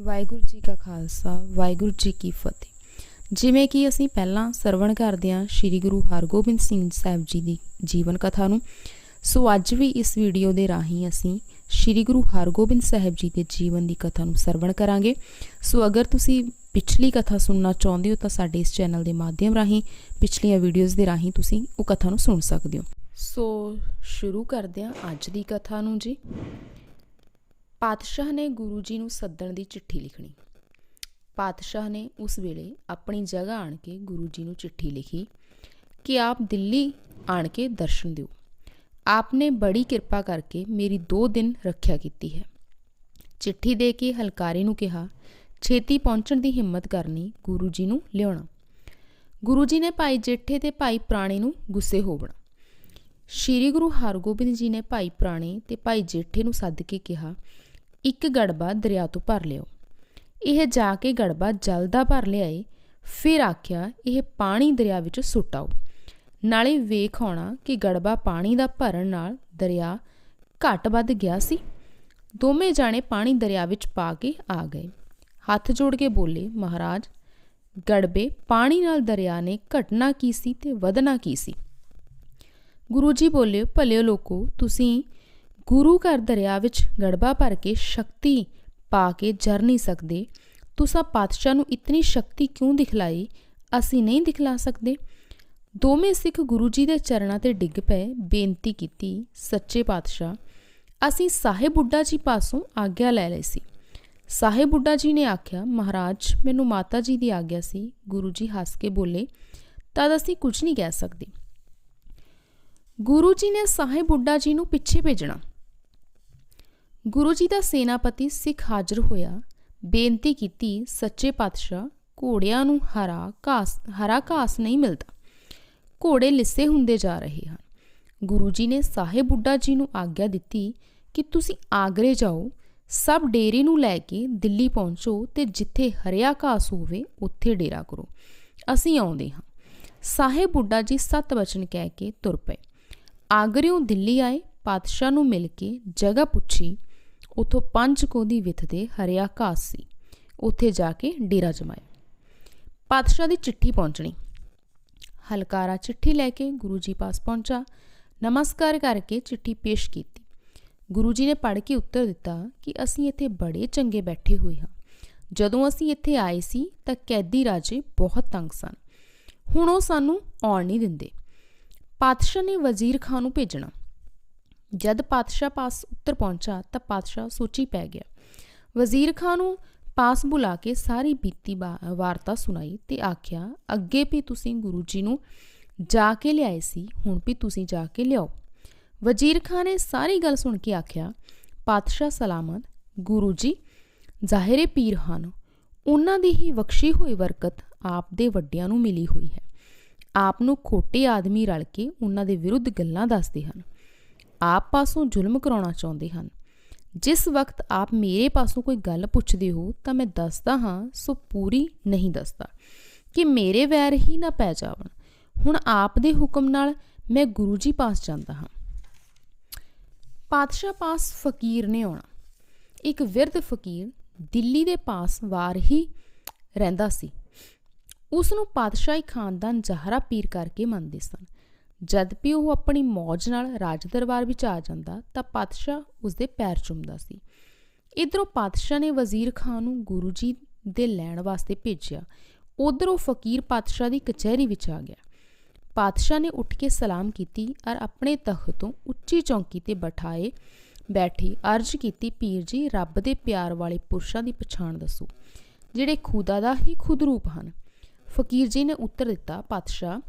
ਵਾਹਿਗੁਰੂ ਜੀ ਕਾ ਖਾਲਸਾ, ਵਾਹਿਗੁਰੂ ਜੀ ਕੀ ਫਤਿਹ। ਜਿਵੇਂ ਕਿ ਅਸੀਂ ਪਹਿਲਾਂ ਸਰਵਣ ਕਰਦੇ ਹਾਂ ਸ੍ਰੀ ਗੁਰੂ ਹਰਗੋਬਿੰਦ ਸਿੰਘ ਸਾਹਿਬ ਜੀ ਦੀ ਜੀਵਨ ਕਥਾ ਨੂੰ, ਸੋ ਅੱਜ ਵੀ ਇਸ ਵੀਡੀਓ ਦੇ ਰਾਹੀਂ ਅਸੀਂ ਸ੍ਰੀ ਗੁਰੂ ਹਰਗੋਬਿੰਦ ਸਾਹਿਬ ਜੀ ਦੇ ਜੀਵਨ ਦੀ ਕਥਾ ਨੂੰ ਸਰਵਣ ਕਰਾਂਗੇ। ਸੋ ਅਗਰ ਤੁਸੀਂ ਪਿਛਲੀ ਕਥਾ ਸੁਣਨਾ ਚਾਹੁੰਦੇ ਹੋ ਤਾਂ ਸਾਡੇ ਇਸ ਚੈਨਲ ਦੇ ਮਾਧਿਅਮ ਰਾਹੀਂ, ਪਿਛਲੀਆਂ ਵੀਡੀਓਜ਼ ਦੇ ਰਾਹੀਂ ਤੁਸੀਂ ਉਹ ਕਥਾ ਨੂੰ ਸੁਣ ਸਕਦੇ ਹੋ। ਸੋ ਸ਼ੁਰੂ ਕਰਦੇ ਹਾਂ ਅੱਜ ਦੀ ਕਥਾ ਨੂੰ ਜੀ। ਪਾਤਸ਼ਾਹ ਨੇ ਗੁਰੂ ਜੀ ਨੂੰ ਸੱਦਣ ਦੀ ਚਿੱਠੀ ਲਿਖਣੀ। ਪਾਤਸ਼ਾਹ ਨੇ ਉਸ ਵੇਲੇ ਆਪਣੀ ਜਗ੍ਹਾ ਆਣ ਕੇ ਗੁਰੂ ਜੀ ਨੂੰ ਚਿੱਠੀ ਲਿਖੀ ਕਿ ਆਪ ਦਿੱਲੀ ਆਣ ਕੇ ਦਰਸ਼ਨ ਦਿਓ। ਆਪ ਨੇ ਬੜੀ ਕਿਰਪਾ ਕਰਕੇ ਮੇਰੀ 2 ਦਿਨ ਰੱਖਿਆ ਕੀਤੀ ਹੈ। ਚਿੱਠੀ ਦੇ ਕੇ ਹਲਕਾਰੇ ਨੂੰ ਕਿਹਾ, ਛੇਤੀ ਪਹੁੰਚਣ ਦੀ ਹਿੰਮਤ ਕਰਨੀ ਗੁਰੂ ਜੀ ਨੂੰ ਲਿਆਉਣਾ। ਗੁਰੂ ਜੀ ਨੇ ਭਾਈ ਜੇਠੇ ਤੇ ਭਾਈ ਪ੍ਰਾਣੇ ਨੂੰ ਗੁੱਸੇ ਹੋਵਣਾ ਸ਼੍ਰੀ ਗੁਰੂ ਹਰਗੋਬਿੰਦ ਜੀ ਨੇ ਭਾਈ ਪ੍ਰਾਣੇ ਤੇ ਭਾਈ ਜੇਠੇ ਨੂੰ ਸੱਦ ਕੇ ਕਿਹਾ ਇੱਕ ਗੜਬਾ ਦਰਿਆ ਤੋਂ ਭਰ ਲਿਓ। ਇਹ ਜਾ ਕੇ ਗੜਬਾ ਜਲ ਦਾ ਭਰ ਲਿਆਏ, ਫਿਰ ਆਖਿਆ, ਇਹ ਪਾਣੀ ਦਰਿਆ ਵਿੱਚ ਸੁੱਟ ਆਓ। ਨਾਲੇ ਵੇਖ ਆਉਣਾ ਕਿ ਗੜਬਾ ਪਾਣੀ ਦਾ ਭਰਨ ਨਾਲ ਦਰਿਆ ਘਟ ਵੱਧ ਗਿਆ ਸੀ। ਦੋਵੇਂ ਜਾਣੇ ਪਾਣੀ ਦਰਿਆ ਵਿੱਚ ਪਾ ਕੇ ਆ ਗਏ। ਹੱਥ ਜੋੜ ਕੇ ਬੋਲੇ, ਮਹਾਰਾਜ, ਗੜਬੇ ਪਾਣੀ ਨਾਲ ਦਰਿਆ ਨੇ ਘਟਨਾ ਕੀ ਸੀ ਤੇ ਵਧਣਾ ਕੀ ਸੀ? ਗੁਰੂ ਜੀ ਬੋਲੇ ਭਲੇ ਲੋਕੋ, ਤੁਸੀਂ ਗੁਰੂ ਘਰ ਦਰਿਆ ਵਿੱਚ ਗੜਬਾ ਭਰ ਕੇ ਸ਼ਕਤੀ ਪਾ ਕੇ ਜਰ ਨਹੀਂ ਸਕਦੇ ਤੁਸੀਂ ਪਾਤਸ਼ਾਹ ਨੂੰ ਇਤਨੀ ਸ਼ਕਤੀ ਕਿਉਂ ਦਿਖਲਾਈ? ਅਸੀਂ ਨਹੀਂ ਦਿਖਲਾ ਸਕਦੇ। ਦੋਵੇਂ ਸਿੱਖ ਗੁਰੂ ਜੀ ਦੇ ਚਰਨਾਂ ਤੇ ਡਿੱਗ ਪਏ, ਬੇਨਤੀ ਕੀਤੀ, ਸੱਚੇ ਪਾਤਸ਼ਾਹ, ਅਸੀਂ ਸਾਹਿਬ ਬੁੱਢਾ ਜੀ ਪਾਸੋਂ ਆਗਿਆ ਲੈ ਲਈ ਸੀ। ਸਾਹਿਬ ਬੁੱਢਾ ਜੀ ਨੇ ਆਖਿਆ, ਮਹਾਰਾਜ, ਮੈਨੂੰ ਮਾਤਾ ਜੀ ਦੀ ਆਗਿਆ ਸੀ। ਗੁਰੂ ਜੀ ਹੱਸ ਕੇ ਬੋਲੇ, ਤਦ ਅਸੀਂ ਕੁਝ ਨਹੀਂ ਕਹਿ ਸਕਦੇ। ਗੁਰੂ ਜੀ ਨੇ ਸਾਹਿਬ ਬੁੱਢਾ ਜੀ ਨੂੰ ਪਿੱਛੇ ਭੇਜਣਾ। ਗੁਰੂ ਜੀ ਦਾ ਸੈਨਾਪਤੀ ਸਿੱਖ ਹਾਜ਼ਰ ਹੋਇਆ, ਬੇਨਤੀ ਕੀਤੀ, ਸੱਚੇ ਪਾਤਸ਼ਾਹ, ਘੋੜਿਆਂ ਨੂੰ ਹਰਾ ਘਾਸ ਹਰਾ ਘਾਸ ਨਹੀਂ ਮਿਲਦਾ। ਘੋੜੇ ਲਿੱਸੇ ਹੁੰਦੇ ਜਾ ਰਹੇ ਹਨ। ਗੁਰੂ ਜੀ ਨੇ ਸਾਹਿਬ ਬੁੱਢਾ ਜੀ ਨੂੰ ਆਗਿਆ ਦਿੱਤੀ ਕਿ ਤੁਸੀਂ ਆਗਰੇ ਜਾਓ, ਸਭ ਡੇਰੇ ਨੂੰ ਲੈ ਕੇ ਦਿੱਲੀ ਪਹੁੰਚੋ ਤੇ ਜਿੱਥੇ ਹਰਿਆ ਘਾਸ ਹੋਵੇ, ਉੱਥੇ ਡੇਰਾ ਕਰੋ। ਅਸੀਂ ਆਉਂਦੇ ਹਾਂ। ਸਾਹਿਬ ਬੁੱਢਾ ਜੀ ਸੱਤ ਵਚਨ ਕਹਿ ਕੇ ਤੁਰ ਪਏ। ਆਗਰਿਓਂ ਦਿੱਲੀ ਆਏ, ਪਾਤਸ਼ਾਹ ਨੂੰ ਮਿਲ ਕੇ ਜਗ੍ਹਾ ਪੁੱਛੀ ਉਥੋਂ ਪੰਜ ਕੋਦੀ ਵਿੱਥ ਦੇ ਹਰਿਆ ਘਾਸ ਸੀ। ਉੱਥੇ ਜਾ ਕੇ ਡੇਰਾ ਜਮਾਇਆ। ਪਾਤਸ਼ਾਹ ਦੀ ਚਿੱਠੀ ਪਹੁੰਚਣੀ। ਹਲਕਾਰਾ ਚਿੱਠੀ ਲੈ ਕੇ ਗੁਰੂ ਜੀ ਪਾਸ ਪਹੁੰਚਾ। ਨਮਸਕਾਰ ਕਰਕੇ ਚਿੱਠੀ ਪੇਸ਼ ਕੀਤੀ। ਗੁਰੂ ਜੀ ਨੇ ਪੜ੍ਹ ਕੇ ਉੱਤਰ ਦਿੱਤਾ ਕਿ ਅਸੀਂ ਇੱਥੇ ਬੜੇ ਚੰਗੇ ਬੈਠੇ ਹੋਏ ਹਾਂ। ਜਦੋਂ ਅਸੀਂ ਇੱਥੇ ਆਏ ਸੀ ਤਾਂ ਕੈਦੀ ਰਾਜੇ ਬਹੁਤ ਤੰਗ ਸਨ। ਹੁਣ ਉਹ ਸਾਨੂੰ ਆਉਣ ਨਹੀਂ ਦਿੰਦੇ। ਪਾਤਸ਼ਾਹ ਨੇ ਵਜ਼ੀਰ ਖਾਨ ਨੂੰ ਭੇਜਣਾ। ਜਦ ਪਾਤਸ਼ਾਹ ਪਾਸ ਉੱਤਰ ਪਹੁੰਚਾ ਤਾਂ ਪਾਤਸ਼ਾਹ ਸੋਚੀ ਪੈ ਗਿਆ। ਵਜ਼ੀਰ ਖਾਨ ਨੂੰ ਪਾਸ ਬੁਲਾ ਕੇ ਸਾਰੀ ਬੀਤੀ ਵਾਰਤਾ ਸੁਣਾਈ ਤੇ ਆਖਿਆ, ਅੱਗੇ ਵੀ ਤੁਸੀਂ ਗੁਰੂ ਜੀ ਨੂੰ ਜਾ ਕੇ ਲਿਆਏ ਸੀ, ਹੁਣ ਵੀ ਤੁਸੀਂ ਜਾ ਕੇ ਲਿਆਓ। ਵਜ਼ੀਰ ਖਾਨ ਨੇ ਸਾਰੀ ਗੱਲ ਸੁਣ ਕੇ ਆਖਿਆ, ਪਾਤਸ਼ਾਹ ਸਲਾਮਤ, ਗੁਰੂ ਜੀ, ਜ਼ਾਹਿਰੇ ਪੀਰ ਹਨ ਉਹਨਾਂ ਦੀ ਹੀ ਬਖਸ਼ੀ ਹੋਈ ਬਰਕਤ ਆਪ ਦੇ ਵੱਡਿਆਂ ਨੂੰ ਮਿਲੀ ਹੋਈ ਹੈ। ਆਪ ਨੂੰ ਖੋਟੇ ਆਦਮੀ ਰਲ ਕੇ ਉਹਨਾਂ ਦੇ ਵਿਰੁੱਧ ਗੱਲਾਂ ਦੱਸਦੇ ਹਨ। ਆਪ ਪਾਸੋਂ ਜ਼ੁਲਮ ਕਰਾਉਣਾ ਚਾਹੁੰਦੇ ਹਨ। ਜਿਸ ਵਕਤ ਆਪ ਮੇਰੇ ਪਾਸੋਂ ਕੋਈ ਗੱਲ ਪੁੱਛਦੇ ਹੋ, ਤਾਂ ਮੈਂ ਦੱਸਦਾ ਹਾਂ, ਸੋ ਪੂਰੀ ਨਹੀਂ ਦੱਸਦਾ। ਕਿ ਮੇਰੇ ਵੈਰ ਹੀ ਨਾ ਪੈ ਜਾਵਣ। ਹੁਣ ਆਪ ਦੇ ਹੁਕਮ ਨਾਲ ਮੈਂ ਗੁਰੂ ਜੀ ਪਾਸ ਜਾਂਦਾ ਹਾਂ। ਪਾਤਸ਼ਾਹ ਪਾਸ ਫਕੀਰ ਨੇ ਆਉਣਾ। ਇੱਕ ਵਿਰਧ ਫਕੀਰ ਦਿੱਲੀ ਦੇ ਪਾਸ ਵਾਰ ਹੀ ਰਹਿੰਦਾ ਸੀ। ਉਸ ਨੂੰ ਪਾਤਸ਼ਾਹੀ ਖਾਨਦਾਨ ਜ਼ਹਰਾ ਪੀਰ ਕਰਕੇ ਮੰਨਦੇ ਸਨ। ਜਦ ਵੀ ਉਹ ਆਪਣੀ ਮੌਜ ਨਾਲ ਰਾਜ ਦਰਬਾਰ ਵਿੱਚ ਆ ਜਾਂਦਾ, ਤਾਂ ਪਾਤਸ਼ਾਹ ਉਸ ਦੇ ਪੈਰ ਚੁੰਮਦਾ ਸੀ। ਇਧਰੋਂ ਪਾਤਸ਼ਾਹ ਨੇ ਵਜ਼ੀਰ ਖਾਨ ਨੂੰ ਗੁਰੂ ਜੀ ਦੇ ਲੈਣ ਵਾਸਤੇ ਭੇਜਿਆ। ਉਧਰੋਂ ਫਕੀਰ ਪਾਤਸ਼ਾਹ ਦੀ ਕਚਹਿਰੀ ਵਿੱਚ ਆ ਗਿਆ। ਪਾਤਸ਼ਾਹ ਨੇ ਉੱਠ ਕੇ ਸਲਾਮ ਕੀਤੀ ਔਰ ਆਪਣੇ ਤਖਤ ਤੋਂ ਉੱਚੀ ਚੌਂਕੀ ਤੇ ਬਿਠਾਏ ਬੈਠੀ ਅਰਜ਼ ਕੀਤੀ, ਪੀਰ ਜੀ, ਰੱਬ ਦੇ ਪਿਆਰ ਵਾਲੇ ਪੁਰਸ਼ਾਂ ਦੀ ਪਛਾਣ ਦੱਸੋ, ਜਿਹੜੇ ਖੁਦਾ ਦਾ ਹੀ ਖੁਦ ਰੂਪ ਹਨ। ਫਕੀਰ ਜੀ ਨੇ ਉੱਤਰ ਦਿੱਤਾ, ਪਾਤਸ਼ਾਹ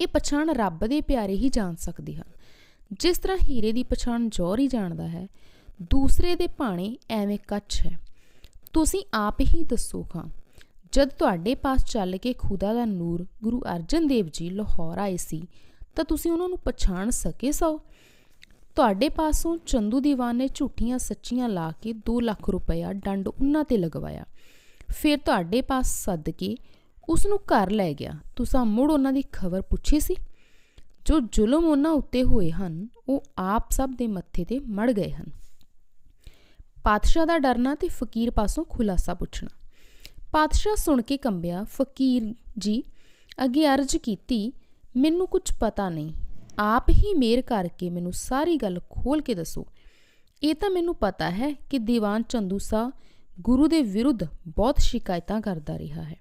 ਇਹ ਪਛਾਣ ਰੱਬ ਦੇ ਪਿਆਰੇ ਹੀ ਜਾਣ ਸਕਦੇ ਹਨ। ਜਿਸ ਤਰ੍ਹਾਂ ਹੀਰੇ ਦੀ ਪਛਾਣ ਜੌਹਰ ਹੀ ਜਾਣਦਾ ਹੈ, ਦੂਸਰੇ ਦੇ ਭਾਣੇ ਐਵੇਂ ਕੱਚ ਹੈ। ਤੁਸੀਂ ਆਪ ਹੀ ਦੱਸੋ ਖਾਂ ਜਦ ਤੁਹਾਡੇ ਪਾਸ ਚੱਲ ਕੇ ਖੁਦਾ ਦਾ ਨੂਰ ਗੁਰੂ ਅਰਜਨ ਦੇਵ ਜੀ ਲਾਹੌਰ ਆਏ ਸੀ, ਤਾਂ ਤੁਸੀਂ ਉਹਨਾਂ ਨੂੰ ਪਛਾਣ ਸਕੇ ਸੋ? ਤੁਹਾਡੇ ਪਾਸੋਂ ਚੰਦੂ ਦੀਵਾਨ ਨੇ ਝੂਠੀਆਂ ਸੱਚੀਆਂ ਲਾ ਕੇ 2 ਲੱਖ ਰੁਪਇਆ ਡੰਡ ਉਹਨਾਂ ਤੇ ਲਗਵਾਇਆ। ਫਿਰ ਤੁਹਾਡੇ ਪਾਸ ਸੱਦ ਕੇ ਉਸ ਨੂੰ ਘਰ ਲੈ ਗਿਆ। ਤੁਸੀਂ ਮੁੜ ਉਹਨਾਂ ਦੀ ਖਬਰ ਪੁੱਛੀ ਸੀ? ਜੋ ਜ਼ੁਲਮ ਉਹਨਾਂ ਉੱਤੇ ਹੋਏ ਹਨ, ਉਹ ਆਪ ਸਭ ਦੇ ਮੱਥੇ ਤੇ ਮੜ ਗਏ ਹਨ। ਪਾਤਸ਼ਾਹ ਦਾ ਡਰਨਾ ਤੇ ਫਕੀਰ ਪਾਸੋਂ ਖੁਲਾਸਾ ਪੁੱਛਣਾ। ਪਾਤਸ਼ਾਹ ਸੁਣ ਕੇ ਕੰਬਿਆ, ਫਕੀਰ ਜੀ, ਅੱਗੇ ਅਰਜ਼ ਕੀਤੀ, ਮੈਨੂੰ ਕੁਝ ਪਤਾ ਨਹੀਂ। ਆਪ ਹੀ ਮੇਰ ਕਰਕੇ ਮੈਨੂੰ ਸਾਰੀ ਗੱਲ ਖੋਲ ਕੇ ਦੱਸੋ। ਇਹ ਤਾਂ ਮੈਨੂੰ ਪਤਾ ਹੈ ਕਿ ਦੀਵਾਨ ਚੰਦੂ ਸਾਹਿਬ ਗੁਰੂ ਦੇ ਵਿਰੁੱਧ ਬਹੁਤ ਸ਼ਿਕਾਇਤਾਂ ਕਰਦਾ ਰਿਹਾ ਹੈ।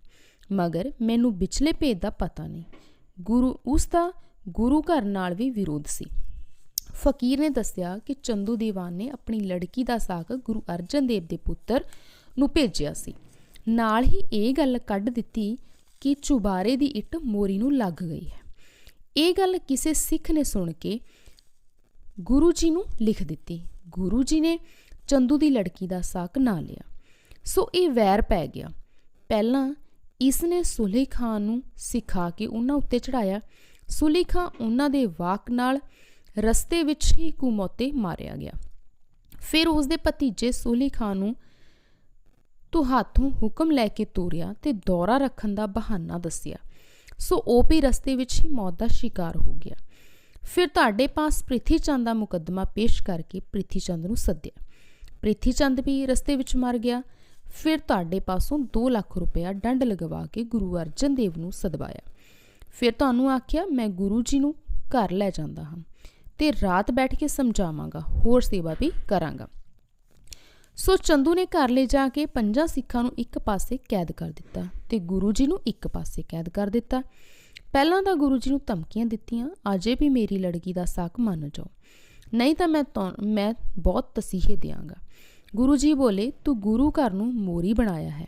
ਮਗਰ ਮੈਨੂੰ ਵਿਚਲੇ ਭੇਦ ਦਾ ਪਤਾ ਨਹੀਂ। ਗੁਰੂ, ਉਸ ਦਾ ਗੁਰੂ ਘਰ ਨਾਲ ਵੀ ਵਿਰੋਧ ਸੀ। ਫਕੀਰ ਨੇ ਦੱਸਿਆ ਕਿ ਚੰਦੂ ਦੀਵਾਨ ਨੇ ਆਪਣੀ ਲੜਕੀ ਦਾ ਸਾਕ ਗੁਰੂ ਅਰਜਨ ਦੇਵ ਦੇ ਪੁੱਤਰ ਨੂੰ ਭੇਜਿਆ ਸੀ। ਨਾਲ ਹੀ ਇਹ ਗੱਲ ਕੱਢ ਦਿੱਤੀ ਕਿ ਚੁਬਾਰੇ ਦੀ ਇੱਟ ਮੋਰੀ ਨੂੰ ਲੱਗ ਗਈ ਹੈ। ਇਹ ਗੱਲ ਕਿਸੇ ਸਿੱਖ ਨੇ ਸੁਣ ਕੇ ਗੁਰੂ ਜੀ ਨੂੰ ਲਿਖ ਦਿੱਤੀ। ਗੁਰੂ ਜੀ ਨੇ ਚੰਦੂ ਦੀ ਲੜਕੀ ਦਾ ਸਾਕ ਨਾ ਲਿਆ। ਸੋ ਇਹ ਵੈਰ ਪੈ ਗਿਆ। ਪਹਿਲਾਂ ਇਸ ਨੇ ਸੁਲੇਖ ਖਾਨ ਨੂੰ ਸਿਖਾ ਕੇ ਉਹਨਾਂ ਉੱਤੇ ਚੜਾਇਆ ਸੁਲੇਖ ਖਾਨ ਉਹਨਾਂ ਦੇ ਵਾਕ ਨਾਲ ਰਸਤੇ ਵਿੱਚ ਹੀ ਕੁਮੋਤੇ ਮਾਰਿਆ ਗਿਆ। ਫਿਰ ਉਸ ਦੇ ਭਤੀਜੇ ਸੁਲੇਖ ਖਾਨ ਨੂੰ ਤੂੰ ਹੱਥੋਂ ਹੁਕਮ ਲੈ ਕੇ ਤੋਰਿਆ ਤੇ ਦੌਰਾ ਰੱਖਣ ਦਾ ਬਹਾਨਾ ਦੱਸਿਆ। ਸੋ ਉਹ ਵੀ ਰਸਤੇ ਵਿੱਚ ਹੀ ਮੌਤ ਦਾ ਸ਼ਿਕਾਰ ਹੋ ਗਿਆ। ਫਿਰ ਤੁਹਾਡੇ ਪਾਸ ਪ੍ਰਿਥੀ ਚੰਦ ਦਾ ਮੁਕੱਦਮਾ ਪੇਸ਼ ਕਰਕੇ ਪ੍ਰਿਥੀ ਚੰਦ ਨੂੰ ਸੱਦਿਆ। ਪ੍ਰਿਥੀ ਚੰਦ ਵੀ ਰਸਤੇ ਵਿੱਚ ਮਰ ਗਿਆ। ਫਿਰ ਤੁਹਾਡੇ ਪਾਸੋਂ 2 ਲੱਖ ਰੁਪਇਆ ਡੰਡ ਲਗਵਾ ਕੇ ਗੁਰੂ ਅਰਜਨ ਦੇਵ ਨੂੰ ਸਦਵਾਇਆ। ਫਿਰ ਤੁਹਾਨੂੰ ਆਖਿਆ, ਮੈਂ ਗੁਰੂ ਜੀ ਨੂੰ ਘਰ ਲੈ ਜਾਂਦਾ ਹਾਂ ਤੇ ਰਾਤ ਬੈਠ ਕੇ ਸਮਝਾਵਾਂਗਾ, ਹੋਰ ਸੇਵਾ ਵੀ ਕਰਾਂਗਾ। ਸੋ ਚੰਦੂ ਨੇ ਘਰ ਲੈ ਜਾ ਕੇ ਪੰਜਾਂ ਸਿੱਖਾਂ ਨੂੰ ਇੱਕ ਪਾਸੇ ਕੈਦ ਕਰ ਦਿੱਤਾ ਤੇ ਗੁਰੂ ਜੀ ਨੂੰ ਇੱਕ ਪਾਸੇ ਕੈਦ ਕਰ ਦਿੱਤਾ। ਪਹਿਲਾਂ ਤਾਂ ਗੁਰੂ ਜੀ ਨੂੰ ਧਮਕੀਆਂ ਦਿੱਤੀਆਂ, ਅਜੇ ਵੀ ਮੇਰੀ ਲੜਕੀ ਦਾ ਸਾਕ ਮੰਨ ਜਾਓ, ਨਹੀਂ ਤਾਂ ਮੈਂ ਮੈਂ ਬਹੁਤ ਤਸੀਹੇ ਦਿਆਂਗਾ। ਗੁਰੂ ਜੀ ਬੋਲੇ, ਤੂੰ ਗੁਰੂ ਘਰ ਨੂੰ ਮੋਰੀ ਬਣਾਇਆ ਹੈ।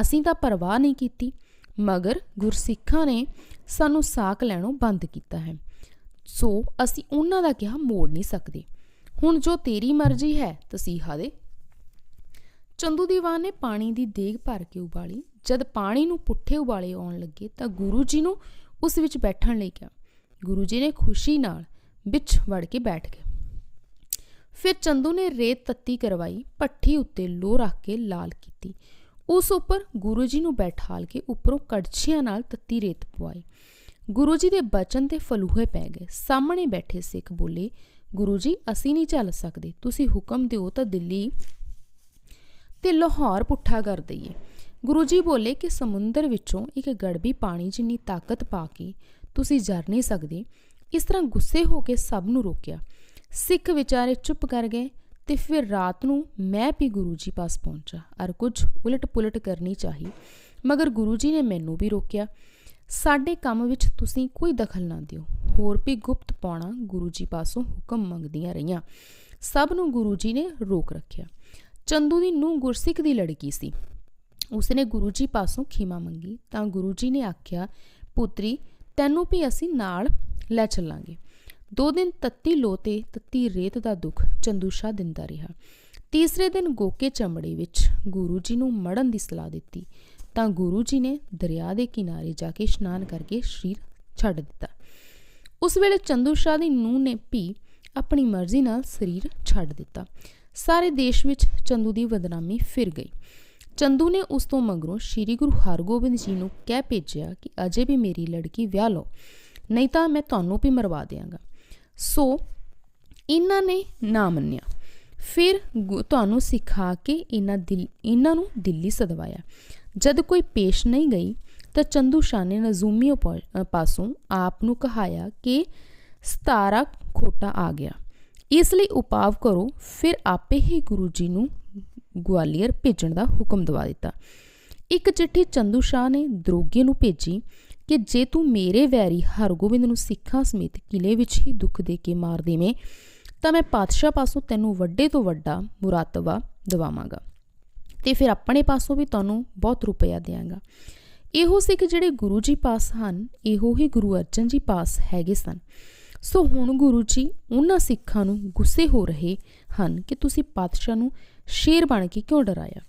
ਅਸੀਂ ਤਾਂ ਪਰਵਾਹ ਨਹੀਂ ਕੀਤੀ, ਮਗਰ ਗੁਰਸਿੱਖਾਂ ਨੇ ਸਾਨੂੰ ਸਾਕ ਲੈਣੋਂ ਬੰਦ ਕੀਤਾ ਹੈ। ਸੋ ਅਸੀਂ ਉਹਨਾਂ ਦਾ ਕਿਹਾ, ਮੋੜ ਨਹੀਂ ਸਕਦੇ। ਹੁਣ ਜੋ ਤੇਰੀ ਮਰਜ਼ੀ ਹੈ, ਤਸੀਹਾ ਦੇ। ਚੰਦੂ ਦੀਵਾਨ ਨੇ ਪਾਣੀ ਦੀ ਦੇਗ ਭਰ ਕੇ ਉਬਾਲੀ। ਜਦ ਪਾਣੀ ਨੂੰ ਪੁੱਠੇ ਉਬਾਲੇ ਆਉਣ ਲੱਗੇ, ਤਾਂ ਗੁਰੂ ਜੀ ਨੂੰ ਉਸ ਵਿੱਚ ਬੈਠਣ ਲਈ ਕਿਹਾ। ਗੁਰੂ ਜੀ ਨੇ ਖੁਸ਼ੀ ਨਾਲ ਵਿੱਚ ਵੜ ਕੇ ਬੈਠ ਗਏ। ਫਿਰ ਚੰਦੂ ਨੇ ਰੇਤ ਤੱਤੀ ਕਰਵਾਈ, ਭੱਠੀ ਉੱਤੇ ਲੋ ਰੱਖ ਕੇ ਲਾਲ ਕੀਤੀ। ਉਸ ਉੱਪਰ ਗੁਰੂ ਜੀ ਨੂੰ ਬੈਠਾਲ ਕੇ ਉੱਪਰੋਂ ਕੜਛੀਆਂ ਨਾਲ ਤੱਤੀ ਰੇਤ ਪਵਾਈ। ਗੁਰੂ ਜੀ ਦੇ ਬਚਨ ਤੇ ਫਲੂਹੇ ਪੈ ਗਏ। ਸਾਹਮਣੇ ਬੈਠੇ ਸਿੱਖ ਬੋਲੇ, ਗੁਰੂ ਜੀ, ਅਸੀਂ ਨਹੀਂ ਚੱਲ ਸਕਦੇ। ਤੁਸੀਂ ਹੁਕਮ ਦਿਓ ਤਾਂ ਦਿੱਲੀ ਤੇ ਲਾਹੌਰ ਪੁੱਠਾ ਕਰ ਦਈਏ। ਗੁਰੂ ਜੀ ਬੋਲੇ ਕਿ ਸਮੁੰਦਰ ਵਿੱਚੋਂ ਇੱਕ ਗੜਬੀ ਪਾਣੀ ਜਿੰਨੀ ਤਾਕਤ ਪਾ ਕੇ ਤੁਸੀਂ ਜਰ ਨਹੀਂ ਸਕਦੇ, ਇਸ ਤਰ੍ਹਾਂ ਗੁੱਸੇ ਹੋ ਕੇ ਸਭ ਨੂੰ ਰੋਕਿਆ। ਸਿੱਖ ਵਿਚਾਰੇ ਚੁੱਪ ਕਰ ਗਏ ਤੇ ਫਿਰ ਰਾਤ ਨੂੰ ਮੈਂ ਵੀ ਗੁਰੂ ਜੀ ਪਾਸ ਪਹੁੰਚਾ। ਅਰ ਕੁਝ ਉਲਟ ਪੁਲਟ ਕਰਨੀ ਚਾਹੀ, ਮਗਰ ਗੁਰੂ ਜੀ ਨੇ ਮੈਨੂੰ ਵੀ ਰੋਕਿਆ, ਸਾਡੇ ਕੰਮ ਵਿੱਚ ਤੁਸੀਂ ਕੋਈ ਦਖਲ ਨਾ ਦਿਓ। ਹੋਰ ਵੀ ਗੁਪਤ ਪਾਉਣਾ ਗੁਰੂ ਜੀ ਪਾਸੋਂ ਹੁਕਮ ਮੰਗਦੀਆਂ ਰਹੀਆਂ। ਸਭ ਨੂੰ ਗੁਰੂ ਜੀ ਨੇ ਰੋਕ ਰੱਖਿਆ। ਚੰਦੂ ਦੀ ਨੂੰ ਗੁਰਸਿੱਖ ਦੀ ਲੜਕੀ ਸੀ। ਉਸਨੇ ਗੁਰੂ ਜੀ ਪਾਸੋਂ ਖਿਮਾ ਮੰਗੀ ਤਾਂ ਗੁਰੂ ਜੀ ਨੇ ਆਖਿਆ, ਪੁੱਤਰੀ, ਤੈਨੂੰ ਵੀ ਅਸੀਂ ਨਾਲ ਲੈ ਚੱਲਾਂਗੇ। ਦੋ ਦਿਨ ਤੱਤੀ ਲੋ ਤੇ ਤੱਤੀ ਰੇਤ ਦਾ ਦੁੱਖ ਚੰਦੂਸ਼ਾਹ ਦਿੰਦਾ ਰਿਹਾ। ਤੀਸਰੇ ਦਿਨ ਗੋਕੇ ਚਮੜੇ ਵਿੱਚ ਗੁਰੂ ਜੀ ਨੂੰ ਮੜਨ ਦੀ ਸਲਾਹ ਦਿੱਤੀ। ਤਾਂ ਗੁਰੂ ਜੀ ਨੇ ਦਰਿਆ ਦੇ ਕਿਨਾਰੇ ਜਾ ਕੇ ਇਸ਼ਨਾਨ ਕਰਕੇ ਸਰੀਰ ਛੱਡ ਦਿੱਤਾ। ਉਸ ਵੇਲੇ ਚੰਦੂ ਸ਼ਾਹ ਦੀ ਨੂੰਹ ਨੇ ਵੀ ਆਪਣੀ ਮਰਜ਼ੀ ਨਾਲ ਸਰੀਰ ਛੱਡ ਦਿੱਤਾ। ਸਾਰੇ ਦੇਸ਼ ਵਿੱਚ ਚੰਦੂ ਦੀ ਬਦਨਾਮੀ ਫਿਰ ਗਈ। ਚੰਦੂ ਨੇ ਉਸ ਤੋਂ ਮਗਰੋਂ ਸ੍ਰੀ ਗੁਰੂ ਹਰਗੋਬਿੰਦ ਜੀ ਨੂੰ ਕਹਿ ਭੇਜਿਆ ਕਿ ਅਜੇ ਵੀ ਮੇਰੀ ਲੜਕੀ ਵਿਆਹ ਲਓ, ਨਹੀਂ ਤਾਂ ਮੈਂ ਤੁਹਾਨੂੰ ਵੀ ਮਰਵਾ ਦਿਆਂਗਾ। ਸੋ ਇਹਨਾਂ ਨੇ ਨਾ ਮੰਨਿਆ। ਫਿਰ ਗੁ- ਤੁਹਾਨੂੰ ਸਿਖਾ ਕੇ ਇਹਨਾਂ ਦਿਲ, ਇਹਨਾਂ ਨੂੰ ਦਿੱਲੀ ਸਦਵਾਇਆ। ਜਦ ਕੋਈ ਪੇਸ਼ ਨਹੀਂ ਗਈ ਤਾਂ ਚੰਦੂ ਸ਼ਾਹ ਨੇ ਨਜ਼ੂਮੀ ਪਾਸੋਂ ਆਪ ਨੂੰ ਕਹਾਇਆ ਕਿ 17 ਖੋਟਾ ਆ ਗਿਆ। ਇਸ ਲਈ ਉਪਾਵ ਕਰੋ, ਫਿਰ ਆਪੇ ਹੀ ਗੁਰੂ ਜੀ ਨੂੰ ਗਵਾਲੀਅਰ ਭੇਜਣ ਦਾ ਹੁਕਮ ਦਵਾ ਦਿੱਤਾ। ਇੱਕ ਚਿੱਠੀ ਚੰਦੂ ਸ਼ਾਹ ਨੇ ਦਰੋਗੇ ਨੂੰ ਭੇਜੀ। ਕਿ ਜੇ ਤੂੰ ਮੇਰੇ ਵੈਰੀ ਹਰਗੋਬਿੰਦ ਨੂੰ ਸਿੱਖਾਂ ਸਮੇਤ ਕਿਲੇ ਵਿੱਚ ਹੀ ਦੁੱਖ ਦੇ ਕੇ ਮਾਰ ਦੇਵੇਂ, ਤਾਂ ਮੈਂ ਪਾਤਸ਼ਾਹ ਪਾਸੋਂ ਤੈਨੂੰ ਵੱਡੇ ਤੋਂ ਵੱਡਾ ਮੁਰਾਤਬਾ ਦਵਾਵਾਂਗਾ ਤੇ ਫਿਰ ਆਪਣੇ ਪਾਸੋਂ ਵੀ ਤੁਹਾਨੂੰ ਬਹੁਤ ਰੁਪਇਆ ਦਿਆਂਗਾ। ਇਹੋ ਸਿੱਖ ਜਿਹੜੇ ਗੁਰੂ ਜੀ ਪਾਸ ਹਨ, ਇਹੋ ਹੀ ਗੁਰੂ ਅਰਜਨ ਜੀ ਪਾਸ ਹੈਗੇ ਸਨ। ਸੋ ਹੁਣ ਗੁਰੂ ਜੀ ਉਹਨਾਂ ਸਿੱਖਾਂ ਨੂੰ ਗੁੱਸੇ ਹੋ ਰਹੇ ਹਨ ਕਿ ਤੁਸੀਂ ਪਾਤਸ਼ਾਹ ਨੂੰ ਸ਼ੇਰ ਬਣ ਕੇ ਕਿਉਂ ਡਰਾਇਆ?